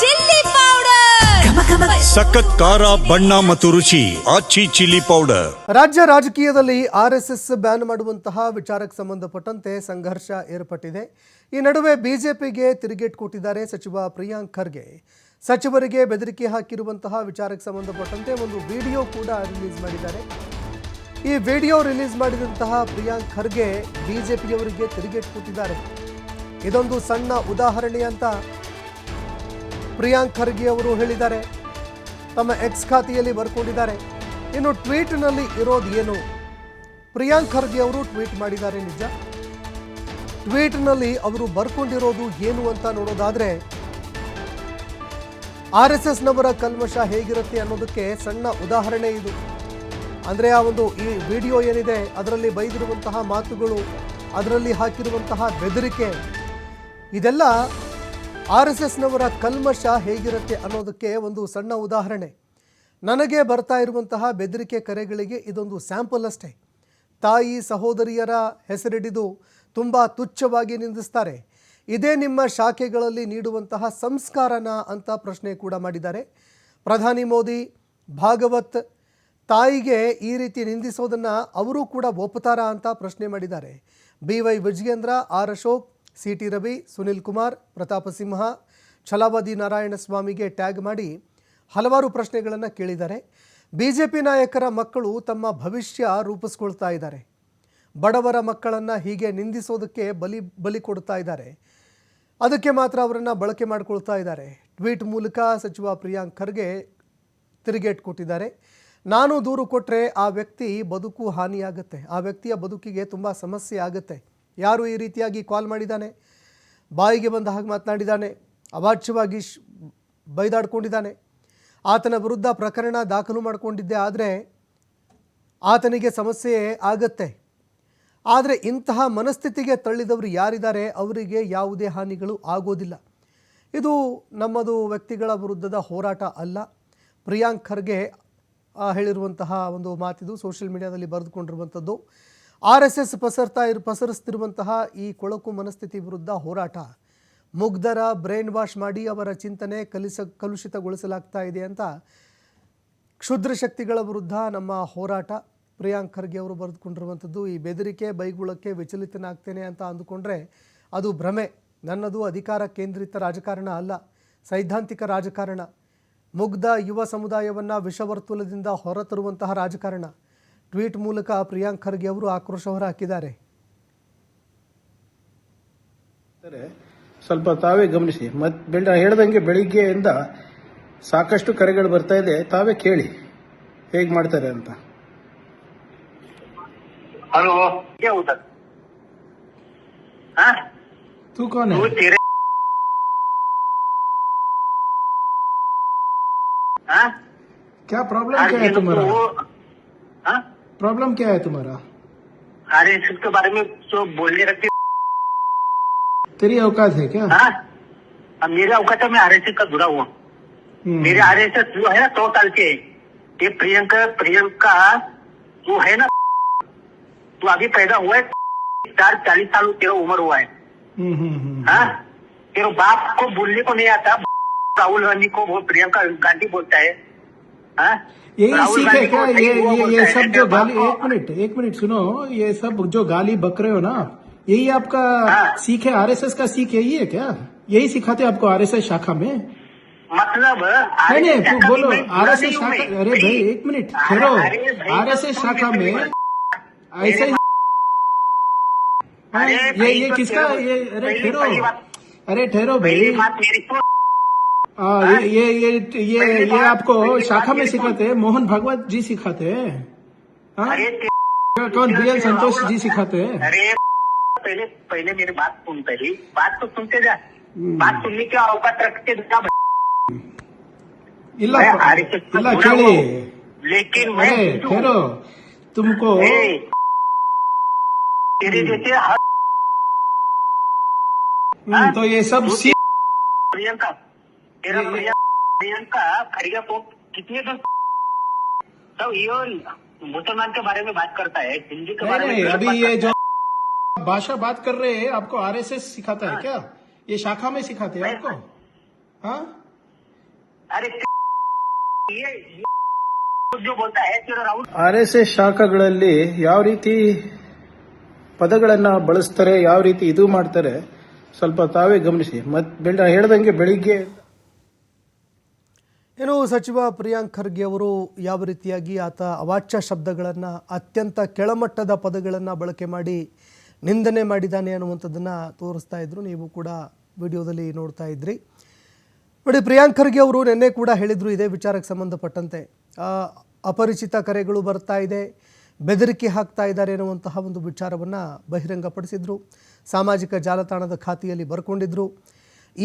Chilli powder. ಸಖತ್ ಖಾರ ಬಣ್ಣ ಮತ್ತು ರುಚಿ ಆಚಿ ಚಿಲ್ಲಿ ಪೌಡರ್. ರಾಜ್ಯ ರಾಜಕೀಯದಲ್ಲಿ ಆರ್ಎಸ್ಎಸ್ ಬ್ಯಾನ್ ಮಾಡುವಂತಹ ವಿಚಾರಕ್ಕೆ ಸಂಬಂಧಪಟ್ಟಂತೆ ಸಂಘರ್ಷ ಏರ್ಪಟ್ಟಿದೆ. ಈ ನಡುವೆ ಬಿಜೆಪಿಗೆ ತಿರುಗೇಟ್ ಕೊಟ್ಟಿದ್ದಾರೆ ಸಚಿವ ಪ್ರಿಯಾಂಕ್ ಖರ್ಗೆ. ಸಚಿವರಿಗೆ ಬೆದರಿಕೆ ಹಾಕಿರುವಂತಹ ವಿಚಾರಕ್ಕೆ ಸಂಬಂಧಪಟ್ಟಂತೆ ಒಂದು ವಿಡಿಯೋ ಕೂಡ ರಿಲೀಸ್ ಮಾಡಿದ್ದಾರೆ. ಈ ವಿಡಿಯೋ ರಿಲೀಸ್ ಮಾಡಿದಂತಹ ಪ್ರಿಯಾಂಕ್ ಖರ್ಗೆ ಬಿಜೆಪಿಯವರಿಗೆ ತಿರುಗೇಟ್ ಕೊಟ್ಟಿದ್ದಾರೆ. ಇದೊಂದು ಸಣ್ಣ ಉದಾಹರಣೆ ಅಂತ ಪ್ರಿಯಾಂಕ್ ಖರ್ಗೆ ಅವರು ಹೇಳಿದ್ದಾರೆ. ತಮ್ಮ ಎಕ್ಸ್ ಖಾತೆಯಲ್ಲಿ ಬರ್ಕೊಂಡಿದ್ದಾರೆ. ಇನ್ನು ಟ್ವೀಟ್ನಲ್ಲಿ ಇರೋದು ಏನು? ಪ್ರಿಯಾಂಕ್ ಖರ್ಗೆ ಅವರು ಟ್ವೀಟ್ ಮಾಡಿದ್ದಾರೆ ನಿಜ. ಟ್ವೀಟ್ನಲ್ಲಿ ಅವರು ಬರ್ಕೊಂಡಿರೋದು ಏನು ಅಂತ ನೋಡೋದಾದ್ರೆ, ಆರ್ ಎಸ್ ಎಸ್ನವರ ಕಲ್ಮಶ ಹೇಗಿರುತ್ತೆ ಅನ್ನೋದಕ್ಕೆ ಸಣ್ಣ ಉದಾಹರಣೆ ಇದು. ಅಂದರೆ ಆ ಒಂದು ಈ ವಿಡಿಯೋ ಏನಿದೆ, ಅದರಲ್ಲಿ ಬೈದಿರುವಂತಹ ಮಾತುಗಳು, ಅದರಲ್ಲಿ ಹಾಕಿರುವಂತಹ ಬೆದರಿಕೆ, ಇದೆಲ್ಲ ಆರ್ ಎಸ್ ಎಸ್ನವರ ಕಲ್ಮಶ ಹೇಗಿರುತ್ತೆ ಅನ್ನೋದಕ್ಕೆ ಒಂದು ಸಣ್ಣ ಉದಾಹರಣೆ. ನನಗೆ ಬರ್ತಾ ಇರುವಂತಹ ಬೆದರಿಕೆ ಕರೆಗಳಿಗೆ ಇದೊಂದು ಸ್ಯಾಂಪಲ್ ಅಷ್ಟೇ. ತಾಯಿ ಸಹೋದರಿಯರ ಹೆಸರಿಡಿದು ತುಂಬ ತುಚ್ಛವಾಗಿ ನಿಂದಿಸ್ತಾರೆ. ಇದೇ ನಿಮ್ಮ ಶಾಖೆಗಳಲ್ಲಿ ನೀಡುವಂತಹ ಸಂಸ್ಕಾರನ ಅಂತ ಪ್ರಶ್ನೆ ಕೂಡ ಮಾಡಿದ್ದಾರೆ. ಪ್ರಧಾನಿ ಮೋದಿ, ಭಾಗವತ್, ತಾಯಿಗೆ ಈ ರೀತಿ ನಿಂದಿಸೋದನ್ನು ಅವರು ಕೂಡ ಒಪ್ಪುತ್ತಾರಾ ಅಂತ ಪ್ರಶ್ನೆ ಮಾಡಿದ್ದಾರೆ. B Y Vijayendra, R Ashok C T Ravi, Sunil Kumar, Pratap Simha, Chalavadi Narayana ಸ್ವಾಮಿಗೆ ಟ್ಯಾಗ್ ಮಾಡಿ ಹಲವಾರು ಪ್ರಶ್ನೆಗಳನ್ನು ಕೇಳಿದ್ದಾರೆ. ಬಿ ಜೆ ಪಿ ನಾಯಕರ ಮಕ್ಕಳು ತಮ್ಮ ಭವಿಷ್ಯ ರೂಪಿಸ್ಕೊಳ್ತಾ ಇದ್ದಾರೆ. ಬಡವರ ಮಕ್ಕಳನ್ನು ಹೀಗೆ ನಿಂದಿಸೋದಕ್ಕೆ ಬಲಿ ಬಲಿ ಕೊಡ್ತಾ ಇದ್ದಾರೆ. ಅದಕ್ಕೆ ಮಾತ್ರ ಅವರನ್ನು ಬಳಕೆ ಮಾಡಿಕೊಳ್ತಾ ಇದ್ದಾರೆ. ಟ್ವೀಟ್ ಮೂಲಕ ಸಚಿವ ಪ್ರಿಯಾಂಕ್ ಖರ್ಗೆ ತಿರುಗೇಟ್ ಕೊಟ್ಟಿದ್ದಾರೆ. ನಾನು ದೂರು ಕೊಟ್ಟರೆ ಆ ವ್ಯಕ್ತಿ ಬದುಕು ಹಾನಿಯಾಗುತ್ತೆ. ಆ ವ್ಯಕ್ತಿಯ ಬದುಕಿಗೆ ತುಂಬ ಸಮಸ್ಯೆ ಆಗುತ್ತೆ. ಯಾರು ಈ ರೀತಿಯಾಗಿ ಕಾಲ್ ಮಾಡಿದ್ದಾನೆ? ಬಾಯಿಗೆ ಬಂದ ಹಾಗೆ ಮಾತನಾಡಿದ್ದಾನೆ. ಅವಾಚ್ಯವಾಗಿ ಬೈದಾಡ್ಕೊಂಡಿದ್ದಾನೆ. ಆತನ ವಿರುದ್ಧ ಪ್ರಕರಣ ದಾಖಲು ಮಾಡಿಕೊಂಡಿದ್ದೆ ಆದರೆ ಆತನಿಗೆ ಸಮಸ್ಯೆ ಆಗತ್ತೆ. ಆದರೆ ಇಂತಹ ಮನಸ್ಥಿತಿಗೆ ತಳ್ಳಿದವರು ಯಾರಿದ್ದಾರೆ? ಅವರಿಗೆ ಯಾವುದೇ ಹಾನಿಗಳು ಆಗೋದಿಲ್ಲ. ಇದು ನಮ್ಮದು ವ್ಯಕ್ತಿಗಳ ವಿರುದ್ಧದ ಹೋರಾಟ ಅಲ್ಲ. ಪ್ರಿಯಾಂಕ್ ಖರ್ಗೆ ಹೇಳಿರುವಂತಹ ಒಂದು ಮಾತಿದು ಸೋಷಿಯಲ್ ಮೀಡಿಯಾದಲ್ಲಿ ಬರೆದುಕೊಂಡಿರುವಂಥದ್ದು ಆರ್ ಎಸ್ ಎಸ್ ಪಸರ್ತಾ ಇರು, ಪಸರಿಸ್ತಿರುವಂತಹ ಈ ಕೊಳಕು ಮನಸ್ಥಿತಿ ವಿರುದ್ಧ ಹೋರಾಟ. ಮುಗ್ಧರ ಬ್ರೈನ್ ವಾಶ್ ಮಾಡಿ ಅವರ ಚಿಂತನೆ ಕಲಿಸ, ಕಲುಷಿತಗೊಳಿಸಲಾಗ್ತಾ ಇದೆ ಅಂತ ಕ್ಷುದ್ರ ಶಕ್ತಿಗಳ ವಿರುದ್ಧ ನಮ್ಮ ಹೋರಾಟ. ಪ್ರಿಯಾಂಕ್ ಖರ್ಗೆ ಅವರು ಬರೆದುಕೊಂಡಿರುವಂಥದ್ದು, ಈ ಬೆದರಿಕೆ ಬೈಗುಳಕ್ಕೆ ವಿಚಲಿತನಾಗ್ತೇನೆ ಅಂತ ಅಂದುಕೊಂಡ್ರೆ ಅದು ಭ್ರಮೆ. ನನ್ನದು ಅಧಿಕಾರ ಕೇಂದ್ರಿತ ರಾಜಕಾರಣ ಅಲ್ಲ, ಸೈದ್ಧಾಂತಿಕ ರಾಜಕಾರಣ. ಮುಗ್ಧ ಯುವ ಸಮುದಾಯವನ್ನು ವಿಷವರ್ತುಲದಿಂದ ಹೊರತರುವಂತಹ ರಾಜಕಾರಣ. ಟ್ವೀಟ್ ಮೂಲಕ ಪ್ರಿಯಾಂಕ್ ಖರ್ಗೆ ಅವರು ಆಕ್ರೋಶ ಹೊರಹಾಕಿದ್ದಾರೆ ಇದ್ದಾರೆ. ಸ್ವಲ್ಪ ತಾವೇ ಗಮನಿಸಿ ಮತ್ ಬೆಳ ಹೇಳ್ದಂಗೆ ಬೆಳಿಗ್ಗೆಯಿಂದ ಸಾಕಷ್ಟು ಕರೆಗಳು ಬರ್ತಾ ಇದೆ ತಾವೇ ಕೇಳಿ ಹೇಗ್ ಮಾಡ್ತಾರೆ ಅಂತ हेलो क्या होता हाँ ತೂ ಕೋನ್ तू तेरे हाँ क्या प्रॉब्लम क्या अरे है तुम्हारा तो हाँ प्रॉब्लम क्या है तुम्हारा? अरे इसके बारे में तो बोलने रखते तेरी औकात है क्या? हाँ। अब मेरे अवकाश में आर का जुड़ा हुआ। हम्म, मेरे आर जो है ना सौ साल के। ये प्रियंका प्रियंका जो है ना तू अभी पैदा हुआ है। चार चालीस साल तेरा उम्र हुआ है। हम्म, हम्म। हाँ। तेरे बाप को बोलने को नहीं आता। राहुल गांधी को वो प्रियंका गांधी बोलता है हाँ। यही सीख है क्या ये ये ये सब जो गाली एक मिनट एक मिनट सुनो ये सब जो गाली बक रहे हो ना आप यही आपका हाँ। सीख है आरएसएस का सीख यही है क्या? यही सिखाते हैं आपको आरएसएस शाखा में? मतलब नहीं नहीं तू बोलो आरएसएस शाखा अरे भाई एक मिनट भाई, आरएसएस तो शाखा में ऐसे ही हाँ, ये ये तो किसका? ये अरे ठहरो। अरे ठहरो भाई। बात मेरी को हाँ, ये ये ये ये, पहली ये बात- आपको पहली शाखा बात में मेरी को- सिखाते हैं मोहन भागवत जी सिखाते हैं हाँ? अरे ते- कौन बी एल संतोष राहुल- जी सिखाते हैं अरे पहले पहले मेरी बात सुन पहली बात तो सुनते जा हम्म। बात सुनने की औकात रखते जा ಇಲ್ಲ मैं RSS का ಇಲ್ಲ जुड़ा ಕೇಳಿ हुआ हूँ। लेकिन मैं अरे हिंदू हूँ। ठहरो तुमको ए, तेरे जैसे हर हम्म, तो ये सब तू सीख प्रियंका तेरा ये- ये- प्रियंका प्रियंका खड़िया को कितने दिन तो ये मुसलमान के बारे में बात करता है हिंदी के नहीं बारे में नहीं गलत अभी बात ये करता जो भाषा बात कर रहे हैं आपको आरएसएस सिखाता है हाँ। क्या ये शाखा में सिखाते हैं नहीं। आपको हाँ अरे ये, ये जो बोलता है तेरा राहुल ಆರ್ ಎಸ್ ಎಸ್ ಶಾಖಗಳಲ್ಲಿ ಯಾವ ರೀತಿ ಪದಗಳನ್ನ ಬಳಸ್ತಾರೆ ಯಾವ ರೀತಿ ಇದು ಮಾಡ್ತಾರೆ ಸ್ವಲ್ಪ ತಾವೇ ಗಮನಿಸಿ ಮತ್ ಬೆಳ ಹೇಳ್ದಂಗೆ ಬೆಳಿಗ್ಗೆ ಏನು ಸಚಿವ ಪ್ರಿಯಾಂಕ್ ಖರ್ಗೆ ಅವರು ಯಾವ ರೀತಿಯಾಗಿ ಆತ ಅವಾಚ್ಯ ಶಬ್ದಗಳನ್ನು, ಅತ್ಯಂತ ಕೆಳಮಟ್ಟದ ಪದಗಳನ್ನು ಬಳಕೆ ಮಾಡಿ ನಿಂದನೆ ಮಾಡಿದ್ದಾನೆ ಅನ್ನುವಂಥದ್ದನ್ನು ತೋರಿಸ್ತಾ ಇದ್ರು. ನೀವು ಕೂಡ ವಿಡಿಯೋದಲ್ಲಿ ನೋಡ್ತಾ ಇದ್ರಿ. ನೋಡಿ, ಪ್ರಿಯಾಂಕ್ ಖರ್ಗೆ ಅವರು ನಿನ್ನೆ ಕೂಡ ಹೇಳಿದರು ಇದೇ ವಿಚಾರಕ್ಕೆ ಸಂಬಂಧಪಟ್ಟಂತೆ. ಅಪರಿಚಿತ ಕರೆಗಳು ಬರ್ತಾ ಇದೆ, ಬೆದರಿಕೆ ಹಾಕ್ತಾ ಇದ್ದಾರೆ ಅನ್ನುವಂತಹ ಒಂದು ವಿಚಾರವನ್ನು ಬಹಿರಂಗಪಡಿಸಿದರು. ಸಾಮಾಜಿಕ ಜಾಲತಾಣದ ಖಾತೆಯಲ್ಲಿ ಬರ್ಕೊಂಡಿದ್ರು.